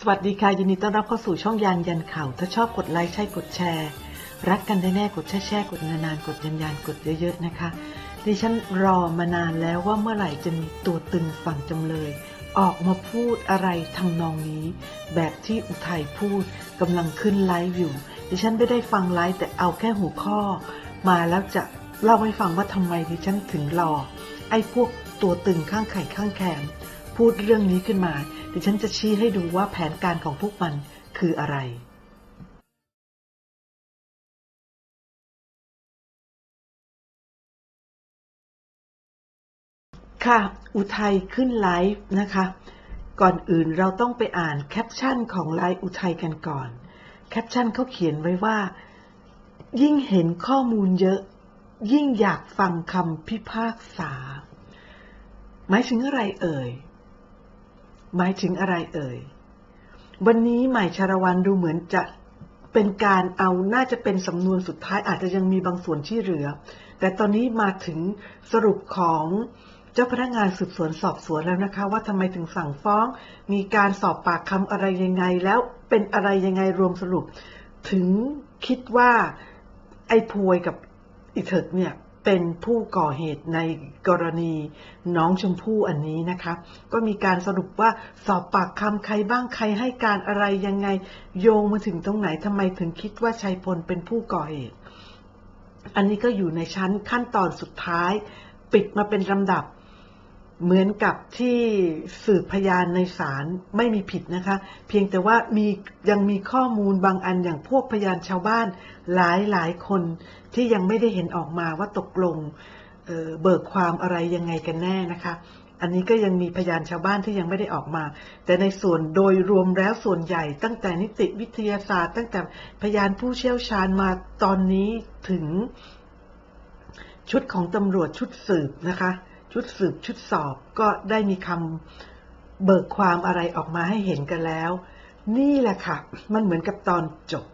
สวัสดีค่ะยินดีต้อนรับเข้าสู่ช่องยานยันข่าวถ้าชอบกดไลค์ใช่กดแชร์ รักกันได้แน่กดแช่แช่กดนานๆกดยันยันกดเยอะๆนะคะ ดิฉันรอมานานแล้วว่าเมื่อไหร่จะมีตัวตึงฝั่งจำเลย ออกมาพูดอะไรทำนองนี้ แบบที่อุทัยพูดกำลังขึ้นไลฟ์อยู่ ดิฉันไม่ได้ฟังไลฟ์แต่เอาแค่หัวข้อ มาแล้วจะเล่าให้ฟังว่าทำไมดิฉันถึงรอไอ้พวกตัวตึงข้างไข่ข้างแขม พูดเรื่องนี้ขึ้นมา ดิฉันจะชี้ให้ดูว่าแผนการของพวกมันคืออะไรค่ะ อุทัยขึ้นไลฟ์นะคะ ก่อนอื่นเราต้องไปอ่านแคปชั่นของไลฟ์อุทัยกันก่อน แคปชั่นเขาเขียนไว้ว่า ยิ่งเห็นข้อมูลเยอะ ยิ่งอยากฟังคำพิพากษา หมายถึงอะไรเอ่ย หมายถึงอะไรเอ่ย วันนี้ใหม่ชารวันดูเหมือนจะเป็นการเอาน่าจะเป็นสำนวนสุดท้ายอาจจะยังมีบางส่วนที่เหลือ แต่ตอนนี้มาถึงสรุปของเจ้าพนักงานสืบสวนสอบสวนแล้วนะคะ ว่าทำไมถึงสั่งฟ้อง มีการสอบปากคำอะไรยังไง แล้วเป็นอะไรยังไงรวมสรุป ถึงคิดว่าไอ้พวยกับอีเถิกเนี่ย เป็นผู้ก่อเหตุในกรณีน้องชมพู่อันนี้นะคะ ก็มีการสรุปว่าสอบปากคำใครบ้างใครให้การอะไรยังไง โยงมาถึงตรงไหนทำไมถึงคิดว่าชัยพลเป็นผู้ก่อเหตุ อันนี้ก็อยู่ในชั้นขั้นตอนสุดท้าย ปิดมาเป็นลำดับ เหมือนกับที่สืบพยานในศาลไม่มีผิดนะคะ เพียงแต่ว่ามียังมีข้อมูลบางอันอย่างพวกพยานชาวบ้านหลายหลายคนที่ยังไม่ได้เห็นออกมาว่าตกลงเเบิกความอะไรยังไงกันแน่นะคะ อันนี้ก็ยังมีพยานชาวบ้านที่ยังไม่ได้ออกมา แต่ในส่วนโดยรวมแล้วส่วนใหญ่ ตั้งแต่นิติวิทยาศาสตร์ ตั้งแต่พยานผู้เชี่ยวชาญมาตอนนี้ถึงชุดของตำรวจชุดสืบนะคะ ชุดสืบชุดสอบก็ได้มีคำเบิกความอะไรออกมาให้เห็นกันแล้ว นี่แหละค่ะ มันเหมือนกับตอนจบ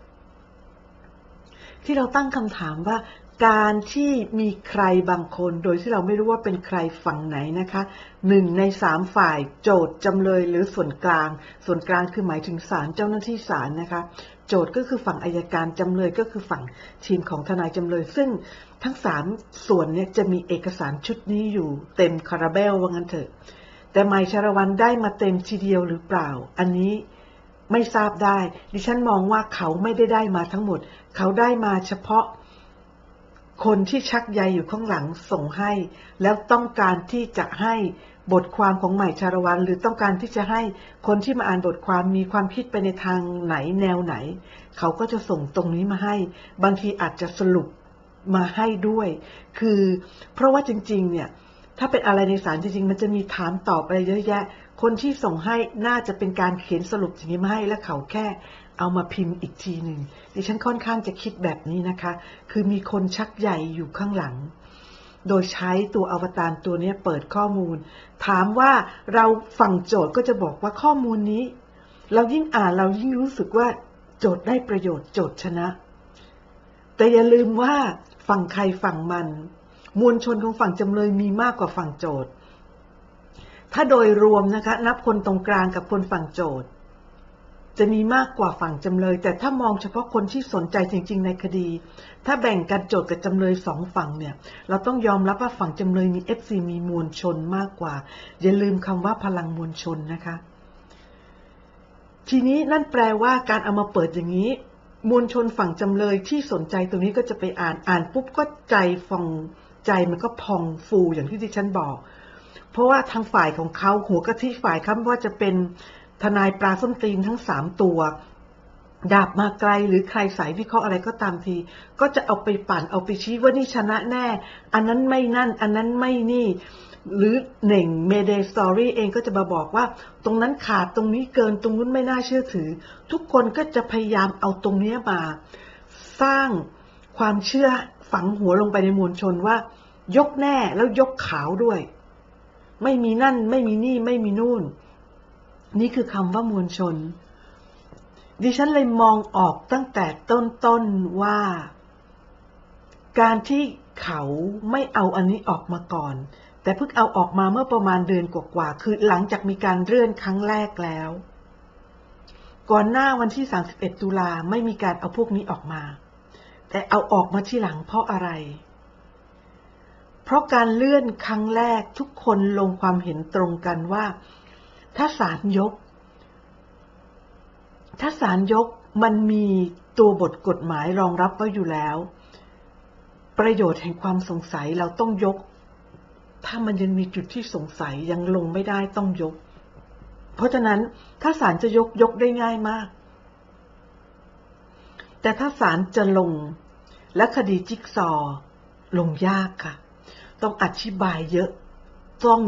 ที่เราตั้งคำถามว่า การที่มีใครบางคน โดยที่เราไม่รู้ว่าเป็นใครฝั่งไหนนะคะหนึ่งในสามฝ่ายโจทย์จำเลยหรือส่วนกลาง ส่วนกลางคือหมายถึงศาลเจ้าหน้าที่ศาลนะคะ โจทย์ก็คือฝั่งอายการจำเลยก็คือฝั่งทีมของทนายจำเลย ซึ่งทั้งสามส่วนเนี่ยจะมีเอกสารชุดนี้อยู่เต็มคาราเบลว่างั้นเถอะ แต่ไมชาละวันได้มาเต็มทีเดียวหรือเปล่า อันนี้ไม่ทราบได้ ดิฉันมองว่าเขาไม่ได้ได้มาทั้งหมด เขาได้มาเฉพาะคนที่ชักใยอยู่ข้างหลังส่งให้ แล้วต้องการที่จะให้ บทความของใหม่ชาละวันหรือต้องการที่จะให้คนที่มาอ่านบทความมีความคิดไปในทางไหนแนวไหน เขาก็จะส่งตรงนี้มาให้ บางทีอาจจะสรุปมาให้ด้วย คือเพราะว่าจริง ๆ เนี่ย ถ้าเป็นอะไรในสารจริง ๆ มันจะมีถามตอบอะไรเยอะแยะ คนที่ส่งให้น่าจะเป็นการเขียนสรุปสิ่งนี้มาให้และเขาแค่เอามาพิมพ์อีกทีหนึ่งดิฉันค่อนข้างจะคิดแบบนี้นะคะ คือมีคนชักใหญ่อยู่ข้างหลัง โดยใช้ตัวอวตารตัวนี้เปิดข้อมูล ถามว่าเราฝั่งโจทย์ก็จะบอกว่าข้อมูลนี้ เรายิ่งอ่านเรายิ่งรู้สึกว่าโจทย์ได้ประโยชน์โจทย์ชนะ แต่อย่าลืมว่าฝั่งใครฝั่งมัน มวลชนของฝั่งจำเลยมีมากกว่าฝั่งโจทย์ ถ้าโดยรวมนะคะ นับคนตรงกลางกับคนฝั่งโจทย์ จะมีมากกว่าฝั่งจำเลย แต่ถ้ามองเฉพาะคนที่สนใจจริง ๆ ในคดี ถ้าแบ่งกันโจทย์กับจำเลยสองฝั่งเนี่ย เราต้องยอมรับว่าฝั่งจำเลยมีเอฟซีมีมวลชนมากกว่า อย่าลืมคำว่าพลังมวลชนนะคะ ทีนี้นั่นแปลว่าการเอามาเปิดอย่างนี้ มวลชนฝั่งจำเลยที่สนใจตรงนี้ก็จะไปอ่านอ่านปุ๊บก็ใจฟองใจมันก็พองฟูอย่างที่ดิฉันบอก เพราะว่าทางฝ่ายของเขาหัวกะทิฝ่ายเขาไม่ว่าจะเป็น ทนายปลาส้มตีนทั้งสามตัว ดาบมาไกลหรือใครสายวิเคราะห์อะไรก็ตามที ก็จะเอาไปปั่นเอาไปชี้ว่านี่ชนะแน่ อันนั้นไม่นั่น อันนั้นไม่นี่ หรือเหน่งเมเดสตอรี่เองก็จะมาบอกว่า ตรงนั้นขาดตรงนี้เกินตรงนู้นไม่น่าเชื่อถือ ทุกคนก็จะพยายามเอาตรงนี้มา สร้างความเชื่อฝังหัวลงไปในมวลชนว่า ยกแน่แล้วยกขาวด้วย ไม่มีนั่น ไม่มีนี่ไม่มีนู่น นี่คือคำว่ามวลชน ดิฉันเลยมองออกตั้งแต่ต้นๆว่า การที่เขาไม่เอาอันนี้ออกมาก่อน แต่เพิ่งเอาออกมาเมื่อประมาณเดือนกว่าๆคือหลังจากมีการเลื่อนครั้งแรกแล้ว ก่อนหน้าวันที่ 31 ตุลาไม่มีการเอาพวกนี้ออกมา แต่เอาออกมาที่หลังเพราะอะไร เพราะการเลื่อนครั้งแรกทุกคนลงความเห็นตรงกันว่า ถ้าศาลยก ถ้าศาลยกมันมีตัวบทกฎหมายรองรับไว้อยู่แล้ว ประโยชน์แห่งความสงสัยเราต้องยก ถ้ามันยังมีจุดที่สงสัยยังลงไม่ได้ต้องยก เพราะฉะนั้นถ้าศาลจะยกยกได้ง่ายมาก แต่ถ้าศาลจะลงและคดีจิ๊กซอลงยากค่ะ ต้องอธิบายเยอะ ต้อง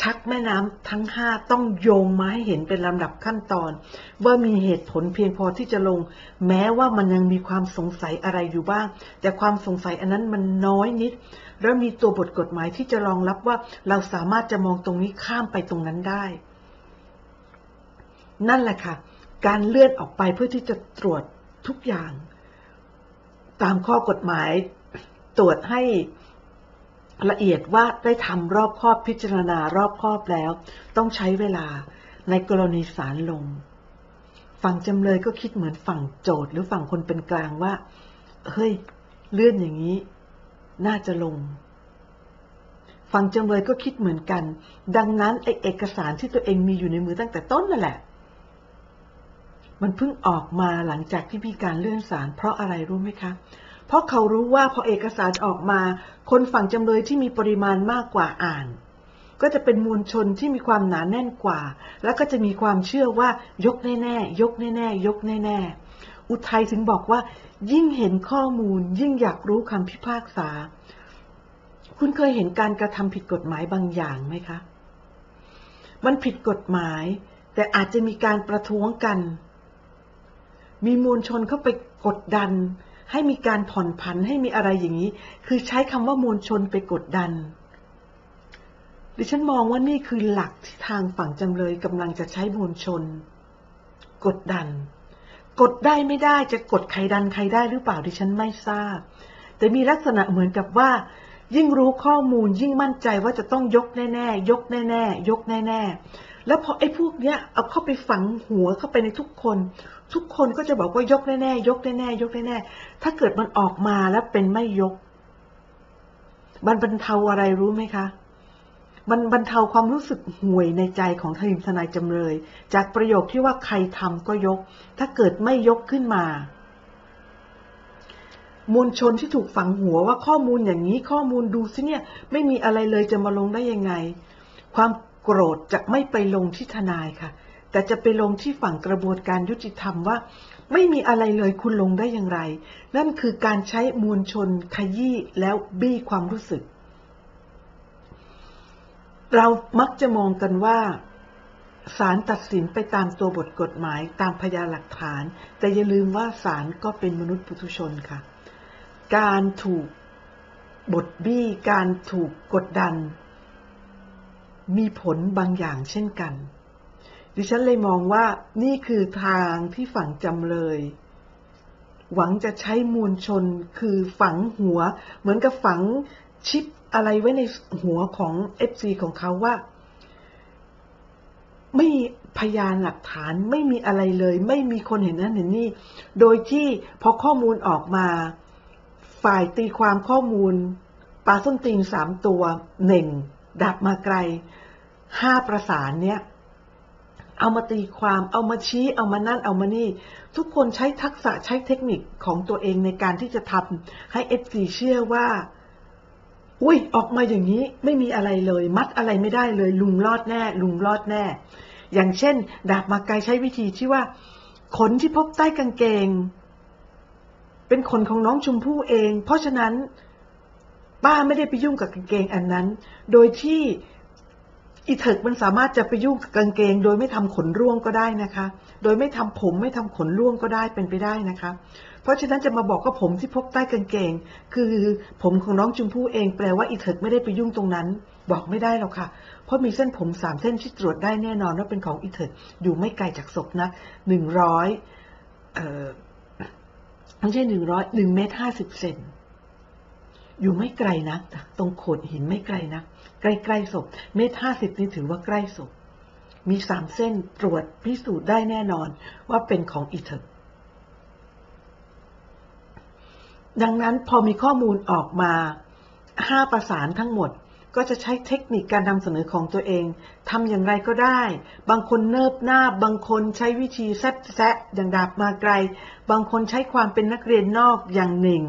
ชักแม่น้ำทั้งห้าต้องโยงมาให้เห็นเป็นลำดับขั้นตอน ว่ามีเหตุผลเพียงพอที่จะลง แม้ว่ามันยังมีความสงสัยอะไรอยู่บ้าง แต่ความสงสัยอันนั้นมันน้อยนิด แล้วมีตัวบทกฎหมายที่จะรองรับว่าเราสามารถจะมองตรงนี้ข้ามไปตรงนั้นได้ นั่นแหละค่ะ การเลื่อนออกไปเพื่อที่จะตรวจทุกอย่าง ตามข้อกฎหมายตรวจให้ ละเอียดว่าได้ทำรอบครอบพิจารณารอบครอบแล้ว ต้องใช้เวลาในกรณีศาลลง ฝั่งจำเลยก็คิดเหมือนฝั่งโจทย์หรือฝั่งคนเป็นกลางว่า เฮ้ย เลื่อนอย่างนี้ น่าจะลง ฝั่งจำเลยก็คิดเหมือนกัน ดังนั้นไอเอกสารที่ตัวเองมีอยู่ในมือตั้งแต่ต้นนั่นแหละ มันเพิ่งออกมาหลังจากที่มีการเลื่อนศาลเพราะอะไรรู้ไหมคะเพราะเขารู้ว่าพอเอกสารออกมา คนฝั่งจำเลยที่มีปริมาณมากกว่าอ่าน ก็จะเป็นมวลชนที่มีความหนาแน่นกว่า แล้วก็จะมีความเชื่อว่ายกแน่ๆยกแน่ๆยกแน่ๆอุทัยถึงบอกว่า ยิ่งเห็นข้อมูล ยิ่งอยากรู้คำพิพากษา คุณเคยเห็นการกระทำผิดกฎหมายบางอย่างไหมคะ มันผิดกฎหมาย แต่อาจจะมีการประท้วงกัน มีมวลชนเข้าไปกดดัน ให้มีการผ่อนผันให้มีอะไรอย่างนี้ คือใช้คำว่ามวลชนไปกดดัน ดิฉันมองว่านี่คือหลักที่ทางฝั่งจำเลยกำลังจะใช้มวลชน กดดัน กดได้ไม่ได้จะกดใครดันใครได้หรือเปล่าดิฉันไม่ทราบ แต่มีลักษณะเหมือนกับว่า ยิ่งรู้ข้อมูลยิ่งมั่นใจว่าจะต้องยกแน่ๆยกแน่ๆยกแน่ๆ แล้วพอไอ้พวกเนี้ยเอาเข้าไปฝังหัวเข้าไปในทุกคน ทุกคนก็จะบอกว่ายกแน่ๆยกแน่ๆยกแน่ๆถ้าเกิดมันออกมาแล้วเป็นไม่ยกมันบรรเทาอะไรรู้ไหมคะมันบรรเทาความรู้สึกห่วยในใจของทีมทนายจำเลย จากประโยคที่ว่าใครทำก็ยก ถ้าเกิดไม่ยกขึ้นมามวลชนที่ถูกฝังหัวว่าข้อมูลอย่างนี้ข้อมูลดูสิเนี่ย ไม่มีอะไรเลยจะมาลงได้ยังไง ความ กรธจะไม่ไปลงที่ทนายค่ะ แต่จะไปลงที่ฝั่งกระบวนการยุติธรรมว่า ไม่มีอะไรเลยคุณลงได้อย่างไร นั่นคือการใช้มวลชนขยี้แล้วบี้ความรู้สึก เรามักจะมองกันว่าศาลตัดสินไปตามตัวบทกฎหมายตามพยานหลักฐาน แต่อย่าลืมว่าศาลก็เป็นมนุษย์ปุถุชนค่ะ การถูกบทบี้ การถูกกดดัน มีผลบางอย่างเช่นกัน ดิฉันเลยมองว่านี่คือทางที่ฝั่งจำเลย หวังจะใช้มวลชนคือฝังหัว เหมือนกับฝังชิปอะไรไว้ในหัวของ FC ของเขาว่า ไม่มีพยานหลักฐานไม่มีอะไรเลย ไม่มีคนเห็นนั้นเห็นนี่ โดยที่พอข้อมูลออกมา ฝ่ายตีความข้อมูลปลาส้นตีนสามตัวหนึ่งดับมาไกล ห้าประสานเนี้ยเอามาตีความเอามาชี้เอามานั่นเอามานี่ ทุกคนใช้ทักษะใช้เทคนิคของตัวเองในการที่จะทำให้เอฟซีเชื่อว่า อุ้ยออกมาอย่างนี้ไม่มีอะไรเลย มัดอะไรไม่ได้เลย ลุงรอดแน่ ลุงรอดแน่ อย่างเช่น ดาบมาไกลใช้วิธีที่ว่า ขนที่พบใต้กางเกง เป็นขนของน้องชมพู่เอง เพราะฉะนั้นป้าไม่ได้ไปยุ่งกับกางเกงอันนั้น โดยที่ อีเถิกมันสามารถจะไปยุ่งกับกางเกง โดยไม่ทำขนร่วงก็ได้นะคะ โดยไม่ทำผมไม่ทำขนร่วงก็ได้เป็นไปได้นะคะ เพราะฉะนั้นจะมาบอกว่าผมที่พบใต้กางเกง คือผมของน้องชมพู่เองแปลว่าอีเถิกไม่ได้ไปยุ่งตรงนั้น บอกไม่ได้หรอกค่ะ เพราะมีเส้นผมสามเส้นที่ตรวจได้แน่นอนว่าเป็นของอีเถิกอยู่ไม่ไกลจากศพนะหนึ่งร้อยไม่ใช่หนึ่งร้อยหนึ่งเมตรห้าสิบเซน อยู่ไม่ไกลนะตรงโขดหินไม่ไกลนะใกล้ๆศพ เมตรห้าสิบนี่ถือว่าใกล้ศพ มีสามเส้นตรวจพิสูจน์ได้แน่นอนว่าเป็นของอีเถกดังนั้นพอมีข้อมูลออกมาห้าประสานทั้งหมด ก็จะใช้เทคนิคการนำเสนอของตัวเองทำอย่างไรก็ได้ บางคนเนิบหน้า บางคนใช้วิธีแซะแซะอย่างดาบมาไกล บางคนใช้ความเป็นนักเรียนนอกอย่างหนึ่ง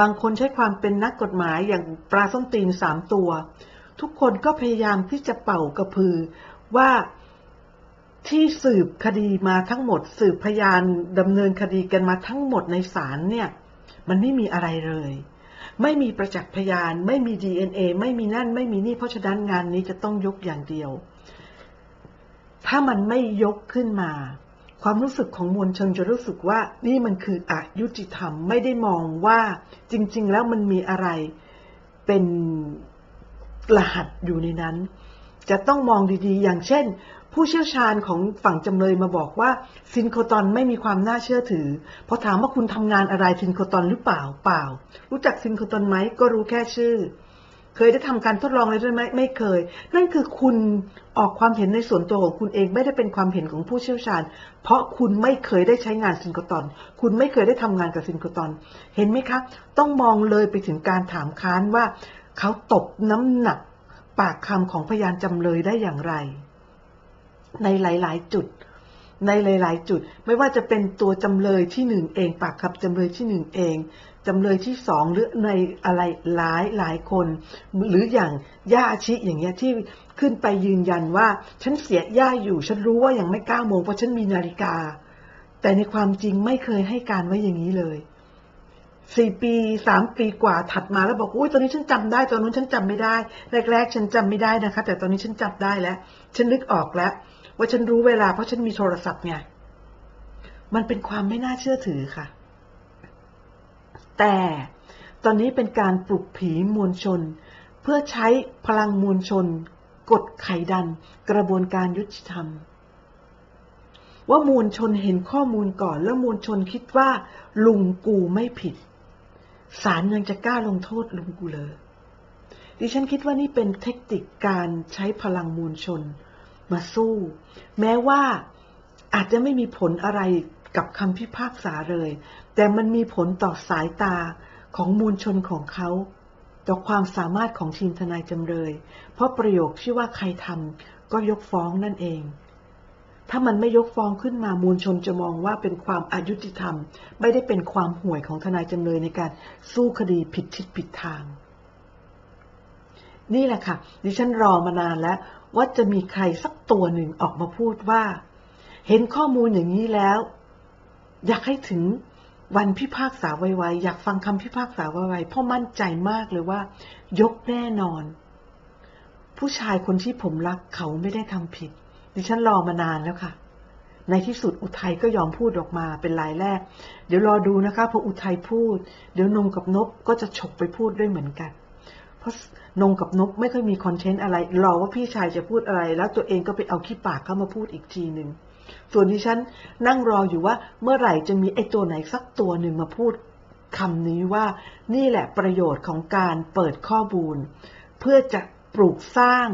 บางคนใช้ความเป็นนักกฎหมายอย่างปลาส้มตีนสามตัว ทุกคนก็พยายามที่จะเป่ากระพือว่าที่สืบคดีมาทั้งหมด สืบพยานดำเนินคดีกันมาทั้งหมดในศาลเนี่ย มันไม่มีอะไรเลย ไม่มีประจักษ์พยาน ไม่มี DNA ไม่มีนั่นไม่มีนี่ เพราะฉะนั้นงานนี้จะต้องยกอย่างเดียว ถ้ามันไม่ยกขึ้นมา ความรู้สึกของมวลชนจะรู้สึกว่านี่มันคืออายุติธรรมไม่ได้มองว่าจริง ๆ แล้วมันมีอะไรเป็นรหัสอยู่ในนั้น จะต้องมองดีๆ อย่างเช่น ผู้เชี่ยวชาญของฝั่งจำเลยมาบอกว่าซินโคตอนไม่มีความน่าเชื่อถือพอถามว่าคุณทำงานอะไรซินโคตอนหรือเปล่าเปล่า รู้จักซินโคตอนไหมก็รู้แค่ชื่อ เคยได้ทำการทดลองอะไรด้วยไหมไม่เคย นั่นคือคุณออกความเห็นในส่วนตัวของคุณเองไม่ได้เป็นความเห็นของผู้เชี่ยวชาญ เพราะคุณไม่เคยได้ใช้งานซินโคตอน คุณไม่เคยได้ทำงานกับซินโคตอน เห็นไหมคะ ต้องมองเลยไปถึงการถามค้านว่าเขาตบน้ำหนักปากคำของพยานจำเลยได้อย่างไร ในหลาย ๆ จุด ในหลาย ๆ จุด ไม่ว่าจะเป็นตัวจำเลยที่หนึ่งเองปากคำจำเลยที่หนึ่งเองจำเลยที่สองหรือในอะไรหลายหลายคน หรืออย่างย่าชิอย่างเงี้ยที่ขึ้นไปยืนยันว่า ฉันเสียย่าอยู่ ฉันรู้ว่ายังไม่เก้าโมงเพราะฉันมีนาฬิกา แต่ในความจริงไม่เคยให้การไว้อย่างนี้เลยสี่ปีสามปีกว่าถัดมาแล้วบอกอุ้ยตอนนี้ฉันจำได้ ตอนนู้นฉันจำไม่ได้ แรก ๆ ฉันจำไม่ได้นะคะ แต่ตอนนี้ฉันจำได้แล้ว ฉันนึกออกแล้ว ว่าฉันรู้เวลาเพราะฉันมีโทรศัพท์ไงมันเป็นความไม่น่าเชื่อถือค่ะ แต่ตอนนี้เป็นการปลุกผีมวลชน เพื่อใช้พลังมวลชน กดไขดันกระบวนการยุติธรรม ว่ามวลชนเห็นข้อมูลก่อน แล้วมวลชนคิดว่า ลุงกูไม่ผิดศาลยังจะกล้าลงโทษลุงกูเลยดิฉันคิดว่านี่เป็นเทคนิคการใช้พลังมวลชน มาสู้ แม้ว่าอาจจะไม่มีผลอะไรกับคำพิพากษาเลย แต่มันมีผลต่อสายตาของมวลชนของเขา ต่อความสามารถของทีมทนายจำเลย เพราะประโยคที่ว่าใครทำก็ยกฟ้องนั่นเอง ถ้ามันไม่ยกฟ้องขึ้นมามวลชนจะมองว่าเป็นความอายุติธรรม ไม่ได้เป็นความห่วยของทนายจำเลยในการสู้คดีผิดทิศผิดทางนี่แหละค่ะ ดิฉันรอมานานแล้ว ว่าจะมีใครสักตัวหนึ่งออกมาพูดว่า เห็นข้อมูลอย่างนี้แล้ว อยากให้ถึงวันพิพากษาไวๆอยากฟังคำพิพากษาไวๆเพราะมั่นใจมากเลยว่า ยกแน่นอน ผู้ชายคนที่ผมรักเขาไม่ได้ทำผิด ดิฉันรอมานานแล้วค่ะ ในที่สุดอุทัยก็ยอมพูดออกมาเป็นรายแรก เดี๋ยวรอดูนะคะพออุทัยพูด เดี๋ยวนงกับนบก็จะฉกไปพูดด้วยเหมือนกัน ราะนงกับนบไม่ค่อยมีคอนเทนต์อะไรรอว่าพี่ชายจะพูดอะไร แล้วตัวเองก็ไปเอาขี้ปากเข้ามาพูดอีกทีหนึ่งส่วนดิฉันนั่งรออยู่ว่าเมื่อไหร่จะมีไอ้ตัวไหนสักตัวหนึ่งมาพูดคำนี้ว่านี่แหละประโยชน์ของการเปิดข้อมูล เพื่อจะปลูกสร้าง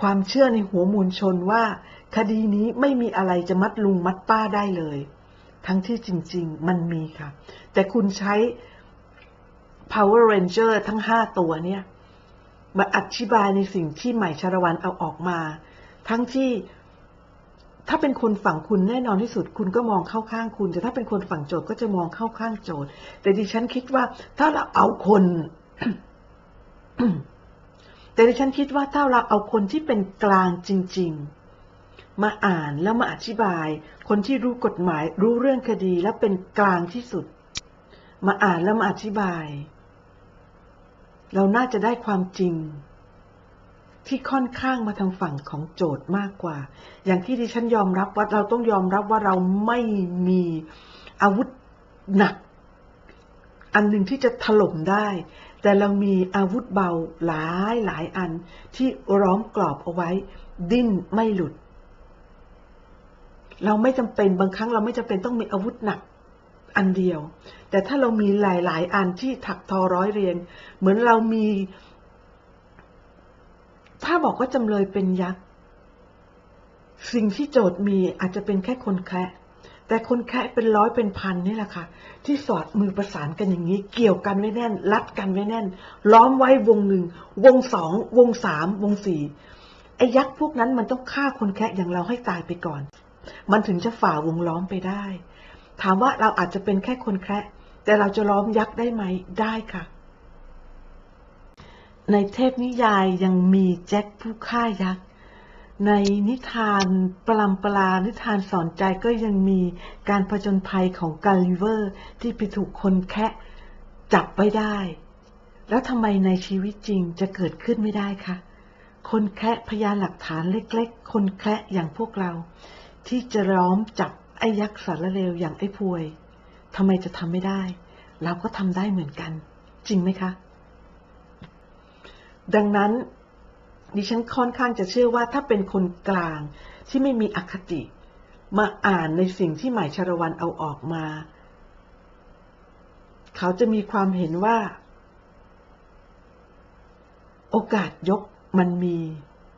ความเชื่อในหัวมูลชนว่า คดีนี้ไม่มีอะไรจะมัดลุงมัดป้าได้เลย ทั้งที่จริง ๆ มันมีค่ะ แต่คุณใช้ Power Ranger ทั้งห้าตัวเนี่ย มาอธิบายในสิ่งที่ใหม่ชารวันเอาออกมา ทั้งที่ถ้าเป็นคนฝั่งคุณแน่นอนที่สุด คุณก็มองเข้าข้างคุณ แต่ถ้าเป็นคนฝั่งโจทย์ก็จะมองเข้าข้างโจทย์ แต่ดิฉันคิดว่า ถ้าเราเอาคน แต่ดิฉันคิดว่าถ้าเราเอาคนที่เป็นกลางจริง ๆ มาอ่านแล้วมาอธิบาย คนที่รู้กฎหมายรู้เรื่องคดีและเป็นกลางที่สุด มาอ่านแล้วมาอธิบาย เราน่าจะได้ความจริง ที่ค่อนข้างมาทางฝั่งของโจทย์มากกว่า อย่างที่ดิฉันยอมรับว่าเราต้องยอมรับว่าเราไม่มีอาวุธหนัก อันหนึ่งที่จะถล่มได้ แต่เรามีอาวุธเบาหลายหลายอันที่ร้อมกรอบเอาไว้ ดิ้นไม่หลุด เราไม่จำเป็นบางครั้งเราไม่จำเป็นต้องมีอาวุธหนัก อันเดียว แต่ถ้าเรามีหลาย ๆ อันที่ถักทอร้อยเรียง เหมือนเรามี ถ้าบอกว่าจำเลยเป็นยักษ์สิ่งที่โจทย์มีอาจจะเป็นแค่คนแคะแต่คนแคะเป็นร้อยเป็นพันนี่แหละค่ะ ที่สอดมือประสานกันอย่างนี้ เกี่ยวกันไว้แน่น รัดกันไว้แน่น ล้อมไว้วงหนึ่ง วงสอง วงสาม วงสี่ไอ้ยักษ์พวกนั้นมันต้องฆ่าคนแคะอย่างเราให้ตายไปก่อน มันถึงจะฝ่าวงล้อมไปได้ ถามว่าเราอาจจะเป็นแค่คนแคะแต่เราจะล้อมยักษ์ได้ไหมได้ค่ะ ในเทพนิยายยังมีแจ็คผู้ฆ่ายักษ์ในนิทานปลำปลานิทานสอนใจก็ยังมีการผจญภัยของกาลิเวอร์ ที่ไปถูกคนแคะจับไว้ได้ แล้วทำไมในชีวิตจริงจะเกิดขึ้นไม่ได้คะคนแคะพยานหลักฐานเล็กๆ คนแคะอย่างพวกเรา ที่จะล้อมจับ ไอ้ยักษ์สารเลวอย่างไอ้พวยทำไมจะทำไม่ได้ เราก็ทำได้เหมือนกัน จริงไหมคะ ดังนั้นดิฉันค่อนข้างจะเชื่อว่าถ้าเป็นคนกลางที่ไม่มีอคติ มาอ่านในสิ่งที่หมายชรวันเอาออกมา เขาจะมีความเห็นว่า โอกาสยกมันมี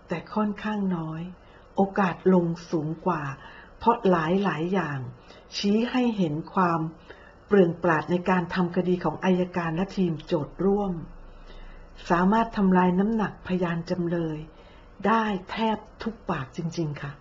แต่ค่อนข้างน้อย โอกาสลงสูงกว่า เพราะหลายหลายอย่าง ชี้ให้เห็นความเปลืองปราดในการทำคดีของอายการและทีมโจทย์ร่วม สามารถทำลายน้ำหนักพยานจำเลย ได้แทบทุกปากจริง ๆ ค่ะ